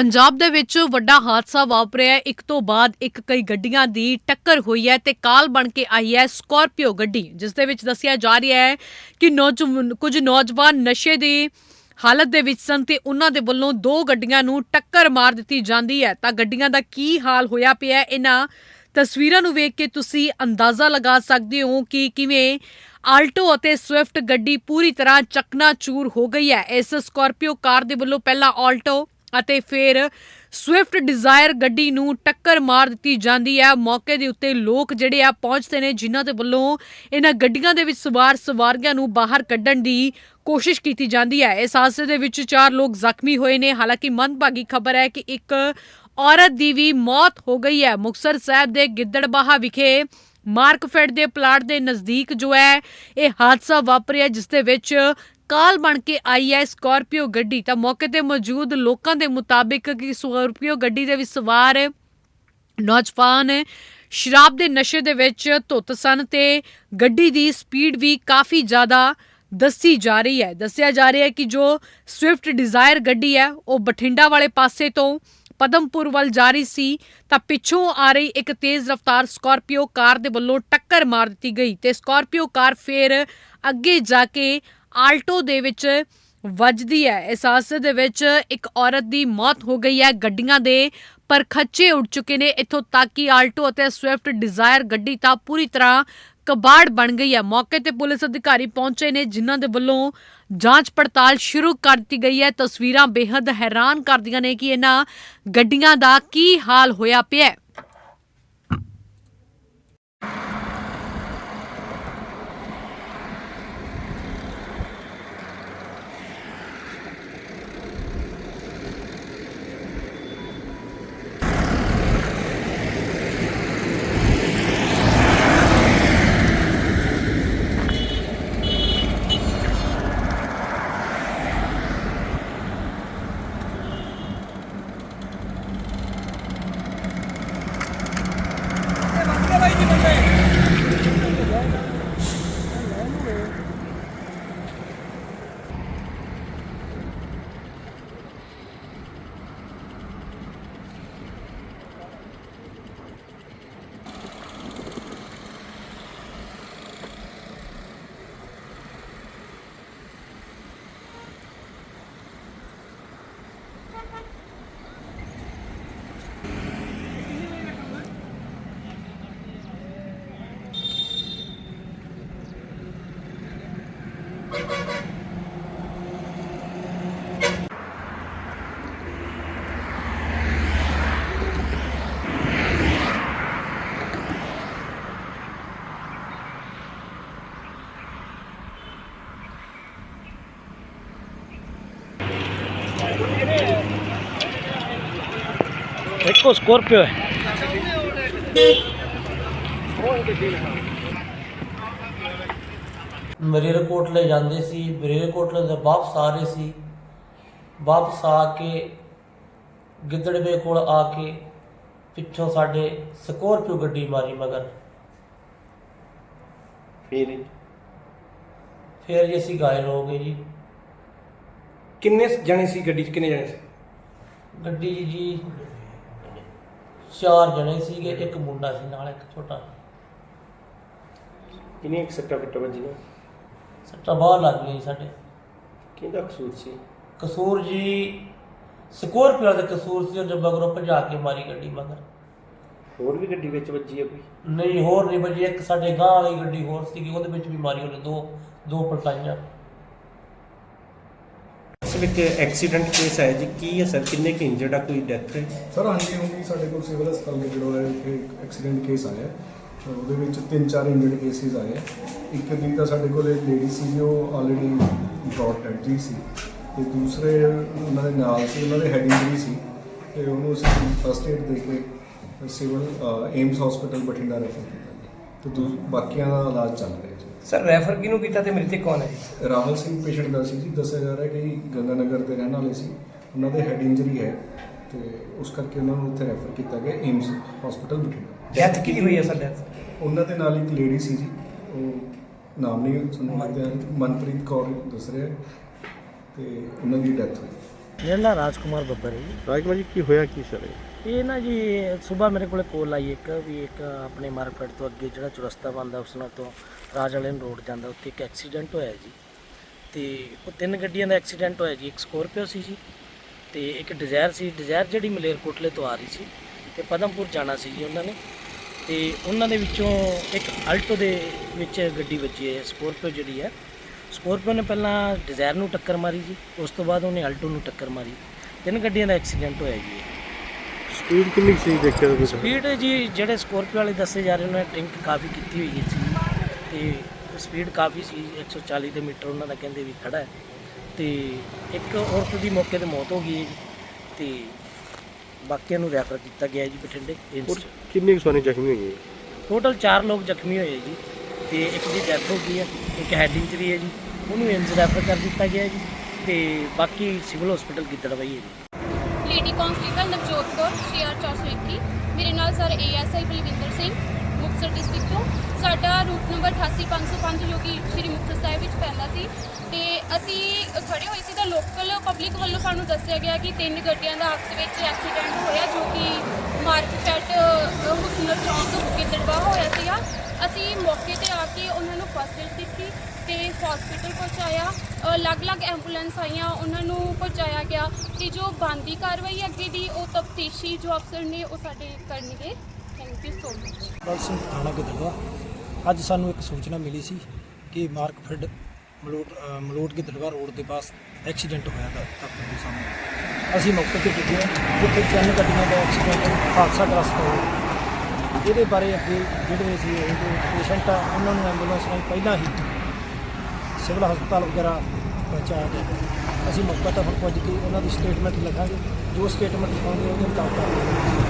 ਪੰਜਾਬ ਦੇ ਵਿੱਚ ਵੱਡਾ ਹਾਦਸਾ ਵਾਪਰਿਆ ਹੈ। ਇੱਕ ਤੋਂ ਬਾਅਦ ਇੱਕ ਕਈ ਗੱਡੀਆਂ ਦੀ ਟੱਕਰ ਹੋਈ ਹੈ ਤੇ ਕਾਲ ਬਣ ਕੇ ਆਈ ਹੈ ਸਕਾਰਪੀਓ ਗੱਡੀ, ਜਿਸ ਦੇ ਵਿੱਚ ਦੱਸਿਆ ਜਾ ਰਿਹਾ ਹੈ ਕਿ ਨੌਜਵਾਨ, ਕੁਝ ਨੌਜਵਾਨ ਨਸ਼ੇ ਦੀ ਹਾਲਤ ਦੇ ਵਿੱਚ ਸਨ ਤੇ ਉਹਨਾਂ ਦੇ ਵੱਲੋਂ ਦੋ ਗੱਡੀਆਂ ਨੂੰ ਟੱਕਰ ਮਾਰ ਦਿੱਤੀ ਜਾਂਦੀ ਹੈ ਤਾਂ ਗੱਡੀਆਂ ਦਾ ਕੀ ਹਾਲ ਹੋਇਆ ਪਿਆ ਹੈ, ਇਹਨਾਂ ਤਸਵੀਰਾਂ ਨੂੰ ਵੇਖ ਕੇ ਤੁਸੀਂ ਅੰਦਾਜ਼ਾ ਲਗਾ ਸਕਦੇ ਹੋ ਕਿ ਕਿਵੇਂ ਆਲਟੋ ਅਤੇ ਸਵਿਫਟ ਗੱਡੀ ਪੂਰੀ ਤਰ੍ਹਾਂ ਚਕਨਾਚੂਰ ਹੋ ਗਈ ਹੈ ਇਸ ਸਕਾਰਪੀਓ ਕਾਰ ਦੇ ਵੱਲੋਂ ਪਹਿਲਾਂ ਆਲਟੋ ਅਤੇ ਫਿਰ ਸਵਿਫਟ ਡਿਜ਼ਾਇਰ ਗੱਡੀ ਨੂੰ ਟੱਕਰ ਮਾਰ ਦਿੱਤੀ ਜਾਂਦੀ ਹੈ। ਮੌਕੇ ਦੇ ਉੱਤੇ ਲੋਕ ਜਿਹੜੇ ਆ ਪਹੁੰਚਦੇ ਨੇ, ਜਿਨ੍ਹਾਂ ਦੇ ਵੱਲੋਂ ਇਹਨਾਂ ਗੱਡੀਆਂ ਦੇ ਵਿੱਚ ਸਵਾਰ ਸਵਾਰੀਆਂ ਨੂੰ ਬਾਹਰ ਕੱਢਣ ਦੀ ਕੋਸ਼ਿਸ਼ ਕੀਤੀ ਜਾਂਦੀ ਹੈ। ਇਸ ਹਾਦਸੇ ਦੇ ਵਿੱਚ ਚਾਰ ਲੋਕ ਜ਼ਖਮੀ ਹੋਏ ਨੇ। ਹਾਲਾਂਕਿ ਮੰਦਭਾਗੀ ਖਬਰ ਹੈ ਕਿ ਇੱਕ ਔਰਤ ਦੀ ਵੀ ਮੌਤ ਹੋ ਗਈ ਹੈ। ਮੁਕਤਸਰ ਸਾਹਿਬ ਦੇ ਗਿੱਦੜਬਾਹਾ ਵਿਖੇ ਮਾਰਕਫੈਡ ਦੇ ਪਲਾਟ ਦੇ ਨਜ਼ਦੀਕ ਜੋ ਹੈ, ਇਹ ਹਾਦਸਾ ਵਾਪਰਿਆ, ਜਿਸ ਦੇ ਵਿੱਚ ਕਾਲ ਬਣ ਕੇ ਆਈ ਹੈ ਸਕਾਰਪੀਓ ਗੱਡੀ, ਤਾਂ ਮੌਕੇ ਤੇ ਮੌਜੂਦ ਲੋਕਾਂ ਦੇ ਮੁਤਾਬਿਕ ਕਿ ਸਕਾਰਪੀਓ ਗੱਡੀ ਦੇ ਵਿੱਚ ਸਵਾਰ ਨੌਜਵਾਨ ਸ਼ਰਾਬ ਦੇ ਨਸ਼ੇ ਦੇ ਵਿੱਚ ਧੁੱਤ ਸਨ ਤੇ ਗੱਡੀ ਦੀ ਸਪੀਡ ਵੀ ਕਾਫੀ ਜ਼ਿਆਦਾ ਦੱਸੀ ਜਾ ਰਹੀ ਹੈ। ਦੱਸਿਆ ਜਾ ਰਿਹਾ ਹੈ ਕਿ ਜੋ ਸਵਿਫਟ ਡਿਜ਼ਾਇਰ ਗੱਡੀ ਹੈ, ਉਹ ਬਠਿੰਡਾ ਵਾਲੇ ਪਾਸੇ ਤੋਂ ਪਦਮਪੁਰ ਵੱਲ ਜਾ ਰਹੀ ਸੀ, ਤਾਂ ਪਿੱਛੋਂ ਆ ਰਹੀ ਇੱਕ ਤੇਜ਼ ਰਫ਼ਤਾਰ ਸਕਾਰਪੀਓ ਕਾਰ ਦੇ ਵੱਲੋਂ ਟੱਕਰ ਮਾਰ ਦਿੱਤੀ ਗਈ ਤੇ ਸਕਾਰਪੀਓ ਕਾਰ ਫੇਰ ਅੱਗੇ ਜਾ ਕੇ ਆਲਟੋ ਦੇ ਵਿੱਚ ਵੱਜਦੀ ਹੈ। ਇਸ ਹਾਦਸੇ ਦੇ ਵਿੱਚ ਇੱਕ ਔਰਤ ਦੀ ਮੌਤ ਹੋ ਗਈ ਹੈ। ਗੱਡੀਆਂ ਦੇ ਪਰ ਖੱਚੇ ਉੱਡ ਚੁੱਕੇ ਨੇ ਇੱਥੋਂ ਤੱਕ ਕਿ ਆਲਟੋ ਅਤੇ ਸਵਿਫਟ ਡਿਜ਼ਾਇਰ ਗੱਡੀ ਤਾਂ ਪੂਰੀ ਤਰ੍ਹਾਂ ਕਬਾੜ ਬਣ ਗਈ ਹੈ। ਮੌਕੇ ਤੇ ਪੁਲਿਸ ਅਧਿਕਾਰੀ ਪਹੁੰਚੇ ਨੇ, ਜਿਨ੍ਹਾਂ ਦੇ ਵੱਲੋਂ ਜਾਂਚ ਪੜਤਾਲ ਸ਼ੁਰੂ ਕਰ ਦਿੱਤੀ ਗਈ ਹੈ। ਤਸਵੀਰਾਂ ਬੇहद ਹੈਰਾਨ ਕਰਦੀਆਂ ਨੇ ਕਿ ਇਹਨਾਂ ਗੱਡੀਆਂ ਦਾ ਕੀ ਹਾਲ ਹੋਇਆ ਪਿਆ ਇੱਕੋ ਸਕੋਰਪੀਓ ਹੈ ਮਰੇਰਕੋਟਲੇ ਜਾਂਦੇ ਸੀ ਮਰੇਰਕੋਟਲੇ ਤੋਂ ਵਾਪਸ ਆ ਰਹੇ ਸੀ। ਵਾਪਸ ਆ ਕੇ ਗਿੱਦੜਵੇ ਕੋਲ ਆ ਕੇ ਪਿੱਛੋਂ ਸਾਡੇ ਸਕੋਰਪੀਓ ਗੱਡੀ ਮਾਰੀ ਮਗਰ। ਫਿਰ ਫਿਰ ਜੀ ਅਸੀਂ ਘਾਇਲ ਹੋ ਗਏ ਜੀ। ਕਿੰਨੇ ਜਣੇ ਸੀ ਗੱਡੀ 'ਚ? ਕਿੰਨੇ ਜਣੇ ਸੀ? ਗੱਡੀ ਜੀ ਚਾਰ ਜਣੇ ਸੀਗੇ ਇੱਕ ਮੁੰਡਾ ਸੀ ਨਾਲ ਇੱਕ ਛੋਟਾ ਕਿੰਨੀਆਂ ਕੁ ਸੱਟਾਂ ਫਿੱਟਾਂ ਵੱਜੀਆਂ? ਸੱਟਾਂ ਬਾਹਰ ਲੱਗ ਗਈਆਂ ਜੀ ਸਾਡੇ। ਕਿਹਦਾ ਕਸੂਰ ਸੀ? ਕਸੂਰ ਜੀ ਸਕੋਰਪੀਓ ਦਾ ਕਸੂਰ ਸੀ ਉਹ ਮਗਰੋਂ ਭਜਾ ਕੇ ਮਾਰੀ ਗੱਡੀ ਮਗਰ। ਹੋਰ ਵੀ ਗੱਡੀ ਵਿੱਚ ਵੱਜੀ ਹੈ ਕੋਈ? ਨਹੀਂ ਹੋਰ ਨਹੀਂ ਬਜੀ ਇੱਕ ਸਾਡੇ ਗਾਂ ਵਾਲੀ ਗੱਡੀ ਹੋਰ ਸੀਗੀ ਉਹਦੇ ਵਿੱਚ ਵੀ ਮਾਰੀ ਉਹਨੇ ਦੋ ਦੋ ਪਲਟਾਈਆਂ। ਇਸ ਵਿੱਚ ਐਕਸੀਡੈਂਟ ਕੇਸ ਹੈ ਜੀ? ਕੀ ਹੈ ਸਰ? ਕਿੰਨੇ ਕਿ ਇੰਜਰਡ ਆ? ਕੋਈ ਡੈਥ ਹੈ? ਸਰ, ਹਾਂਜੀ ਹੁੰਦੀ ਸਾਡੇ ਕੋਲ ਸਿਵਲ ਹਸਪਤਾਲ ਦੇ ਜਿਹੜਾ ਹੈ ਇੱਕ ਐਕਸੀਡੈਂਟ ਕੇਸ ਆਇਆ। ਤਾਂ ਉਹਦੇ ਵਿੱਚ ਤਿੰਨ ਚਾਰ ਇੰਜਰਡ ਕੇਸਿਸ ਆਏ। ਆ। ਇੱਕ ਦੀ ਤਾਂ ਸਾਡੇ ਕੋਲ ਇੱਕ ਲੇਡੀ ਸੀ ਉਹ ਆਲਰੇਡੀ ਬ੍ਰੌਟ ਡੈਡ ਜੀ ਸੀ। ਤੇ ਦੂਸਰੇ ਉਹਨਾਂ ਦੇ ਨਾਲ ਸੀ, ਉਹਨਾਂ ਦੇ ਹੈਡ ਇੰਜਰੀ ਸੀ। ਤੇ ਉਹਨੂੰ ਅਸੀਂ ਫਸਟ ਏਡ ਦੇ ਕੇ civil AIIMS hospital Bathinda refer ਕੀਤਾ ਤੇ ਦੂ- ਬਾਕੀਆਂ ਦਾ ਇਲਾਜ ਚੱਲ ਰਿਹਾ। ਸਰ ਰੈਫਰ ਕਿਹਨੂੰ ਕੀਤਾ ਤੇ ਮ੍ਰਿਤਕ ਕੌਣ ਹੈ? ਜੀ ਰਾਹੁਲ ਸਿੰਘ ਪੇਸ਼ੈਂਟ ਦਾ ਸੀ ਜੀ ਦੱਸਿਆ ਜਾ ਰਿਹਾ ਕਿ ਗੰਗਾ ਨਗਰ ਦੇ ਰਹਿਣ ਵਾਲੇ ਸੀ। ਉਹਨਾਂ ਦੇ ਹੈਡ ਇੰਜਰੀ ਹੈ ਤੇ ਉਸ ਕਰਕੇ ਉਹਨਾਂ ਨੂੰ ਉੱਥੇ ਰੈਫਰ ਕੀਤਾ ਗਿਆ ਏਮਸ ਹਸਪੀਟਲ ਬਠਿੰਡਾ। ਡੈਥ ਕੀ ਹੋਈ ਹੈ ਸਰ ਡੈਥ ਉਹਨਾਂ ਦੇ ਨਾਲ ਇੱਕ ਲੇਡੀ ਸੀ ਜੀ ਉਹ ਨਾਮ ਨਹੀਂ ਸਾਨੂੰ ਲੱਗਦਾ ਮਨਪ੍ਰੀਤ ਕੌਰ ਦੱਸ ਰਿਹਾ ਤੇ ਉਹਨਾਂ ਦੀ ਡੈਥ ਹੋਈ। ਮੇਰਾ ਨਾਮ ਰਾਜਕੁਮਾਰ ਬੱਬਰ ਹੈ ਜੀ। ਰਾਜਕੁਮਾਰ ਜੀ ਕੀ ਹੋਇਆ ਕੀ ਸਰ ਇਹ? ਇਹ ਨਾ ਜੀ, ਸਵੇਰ ਮੇਰੇ ਕੋਲੇ ਕੋਲ ਆਈ ਇੱਕ ਵੀ ਇੱਕ ਆਪਣੇ ਮਾਰਕੀਟ ਤੋਂ ਅੱਗੇ ਜਿਹੜਾ ਚੁਰਸਤਾ ਬੰਦਾ ਉਸ ਨਾਲ ਤੋਂ ਰਾਜ ਵਾਲੇ ਨੂੰ ਰੋਡ ਜਾਂਦਾ, ਉੱਥੇ ਇੱਕ ਐਕਸੀਡੈਂਟ ਹੋਇਆ ਜੀ। ਤੇ ਉਹ ਤਿੰਨ ਗੱਡੀਆਂ ਦਾ ਐਕਸੀਡੈਂਟ ਹੋਇਆ ਜੀ, ਇੱਕ ਸਕੋਰਪੀਓ ਸੀ ਜੀ, ਤੇ ਇੱਕ ਡਿਜ਼ਾਇਰ ਸੀ। ਡਿਜ਼ਾਇਰ ਜਿਹੜੀ ਮਲੇਰਕੋਟਲੇ ਤੋਂ ਆ ਰਹੀ ਸੀ, ਤੇ ਪਦਮਪੁਰ ਜਾਣਾ ਸੀ ਜੀ ਉਹਨਾਂ ਨੇ। ਤੇ ਉਹਨਾਂ ਦੇ ਵਿੱਚੋਂ ਇੱਕ ਅਲਟੋ ਦੇ ਵਿੱਚ ਗੱਡੀ ਵੱਜੀ ਹੈ ਸਕੋਰਪੀਓ ਜਿਹੜੀ ਹੈ। ਸਕੋਰਪੀਓ ਨੇ ਪਹਿਲਾਂ ਡਿਜ਼ਾਇਰ ਨੂੰ ਟੱਕਰ ਮਾਰੀ ਜੀ, ਉਸ ਤੋਂ ਬਾਅਦ ਉਹਨੇ ਅਲਟੋ ਨੂੰ ਟੱਕਰ ਮਾਰੀ। ਤਿੰਨ ਗੱਡੀਆਂ ਦਾ ਐਕਸੀਡੈਂਟ ਹੋਇਆ ਜੀ ਸਪੀਡ ਕਿੰਨੀ ਸੀ ਦੇਖਿਆ ਤੁਸੀਂ? ਸਪੀਡ ਜੀ ਜਿਹੜੇ ਸਕੋਰਪੀਓ ਵਾਲੇ ਦੱਸੇ ਜਾ ਰਹੇ ਉਹਨਾਂ ਨੇ ਡਰਿੰਕ ਕਾਫੀ ਕੀਤੀ ਹੋਈ ਸੀ ਤੇ ਸਪੀਡ ਕਾਫੀ ਸੀ 140 ਦੇ ਮੀਟਰ ਉਹਨਾਂ ਦਾ ਕਹਿੰਦੇ ਵੀ ਖੜਾ ਹੈ। ਤੇ ਇੱਕ ਔਰਤ ਦੀ ਮੌਕੇ ਤੇ ਮੌਤ ਹੋ ਗਈ ਹੈ ਜੀ। ਤੇ ਬਾਕੀਆਂ ਨੂੰ ਰੈਫਰ ਕੀਤਾ ਗਿਆ ਹੈ ਜੀ ਬਠਿੰਡੇ ਏਮਸ 'ਚ। ਕਿੰਨੀ ਸਵਾਰੀ ਜ਼ਖਮੀ ਹੋਈ ਹੈ ਟੋਟਲ 4 ਲੋਕ ਜ਼ਖਮੀ ਹੋਏ ਜੀ। ਤੇ ਇੱਕ ਦੀ ਡੈਥ ਹੋ ਗਈ ਹੈ ਇੱਕ ਹੈਡ ਇੰਜਰੀ ਹੈ ਜੀ। ਉਹਨੂੰ ਏਮਸ ਰੈਫਰ ਕਰ ਦਿੱਤਾ ਗਿਆ ਹੈ ਜੀ। ਤੇ ਬਾਕੀ ਸਿਵਲ ਹਸਪੀਟਲ ਗਿੱਦੜਬਾਈ ਹੈ ਜੀ। Lady constable Navjot Kaur share 421 ਮੇਰੇ ਨਾਲ sir ASI Balwinder Singh, Muktsar district ਤੋਂ। ਸਾਡਾ ਰੂਟ ਨੰਬਰ 88505 ਜੋ ਕਿ ਸ਼੍ਰੀ ਮੁਕਤਸਰ ਸਾਹਿਬ ਵਿੱਚ ਪੈਂਦਾ ਸੀ। ਤੇ ਅਸੀਂ ਖੜੇ ਹੋਏ ਸੀ ਤਾਂ ਲੋਕਲ ਪਬਲਿਕ ਵੱਲੋਂ ਸਾਨੂੰ ਦੱਸਿਆ ਗਿਆ ਕਿ ਤਿੰਨ ਗੱਡੀਆਂ ਦਾ ਆਪਸ ਵਿੱਚ ਐਕਸੀਡੈਂਟ ਹੋਇਆ, ਜੋ ਕਿ ਮਾਰਕੀਟ ਹੁਸਨਰ ਚੌਂਕ ਤੋਂ ਗਿੱਦੜਵਾ ਹੋਇਆ ਸੀਗਾ। ਅਸੀਂ ਮੌਕੇ ਤੇ ਆ ਕੇ ਉਹਨਾਂ ਨੂੰ ਫਸਟ ਏਡ ਦਿੱਤੀ। ਤੇ ਹਸਪੀਟਲ ਪਹੁੰਚਾਇਆ। ਅਲੱਗ-ਅਲੱਗ ਐਂਬੂਲੈਂਸ ਆਈਆਂ, ਉਹਨਾਂ ਨੂੰ ਪਹੁੰਚਾਇਆ ਗਿਆ ਤੇ ਜੋ ਬੰਦੀ ਕਾਰਵਾਈ ਅੱਗੇ ਦੀ, ਉਹ ਤਫਤੀਸ਼ੀ ਜੋ ਅਫਸਰ ਨੇ ਉਹ ਸਾਡੇ ਕਰਨਗੇ। ਥੈਂਕ ਯੂ ਸੋ ਮਚ ਬਲ ਸਿੰਘ, ਥਾਣਾ ਗਿੱਦੜਵਾ। ਅੱਜ ਸਾਨੂੰ ਇੱਕ ਸੂਚਨਾ ਮਿਲੀ ਸੀ ਕਿ ਮਾਰਕਫਿਡ ਮਲੋਟ ਮਲੋਟ ਗਿੱਦੜਵਾ ਰੋਡ ਦੇ ਪਾਸ ਐਕਸੀਡੈਂਟ ਹੋਇਆ ਦਾ ਤੱਕ ਦੇ ਸਾਹਮਣੇ ਅਸੀਂ ਮੌਕੇ ਤੇ ਪੁੱਜੇ, ਜਿੱਥੇ ਤਿੰਨ ਗੱਡੀਆਂ ਦਾ ਐਕਸੀਡੈਂਟ ਹਾਦਸਾਗ੍ਰਸਤ ਹੋਇਆ। ਇਹਦੇ ਬਾਰੇ ਅੱਗੇ ਜਿਹੜੇ ਸੀ ਇਹਦੇ ਵਿੱਚ ਪੇਸ਼ੈਂਟ ਆ, ਉਹਨਾਂ ਨੂੰ ਐਂਬੂਲੈਂਸ ਰਾਹੀਂ ਪਹਿਲਾਂ ਹੀ ਸਿਵਲ ਹਸਪਤਾਲ ਵਗੈਰਾ ਪਹੁੰਚਾਇਆ ਗਿਆ। ਅਸੀਂ ਮੌਕਾ ਤੱਕ ਹੁਣ ਪੁੱਜ ਕੇ ਉਹਨਾਂ ਦੀ ਸਟੇਟਮੈਂਟ ਲਿਖਾਂਗੇ। ਜੋ ਸਟੇਟਮੈਂਟ ਲਿਖਾਂਗੇ ਉਹਦੇ ਮੁਤਾਬਕ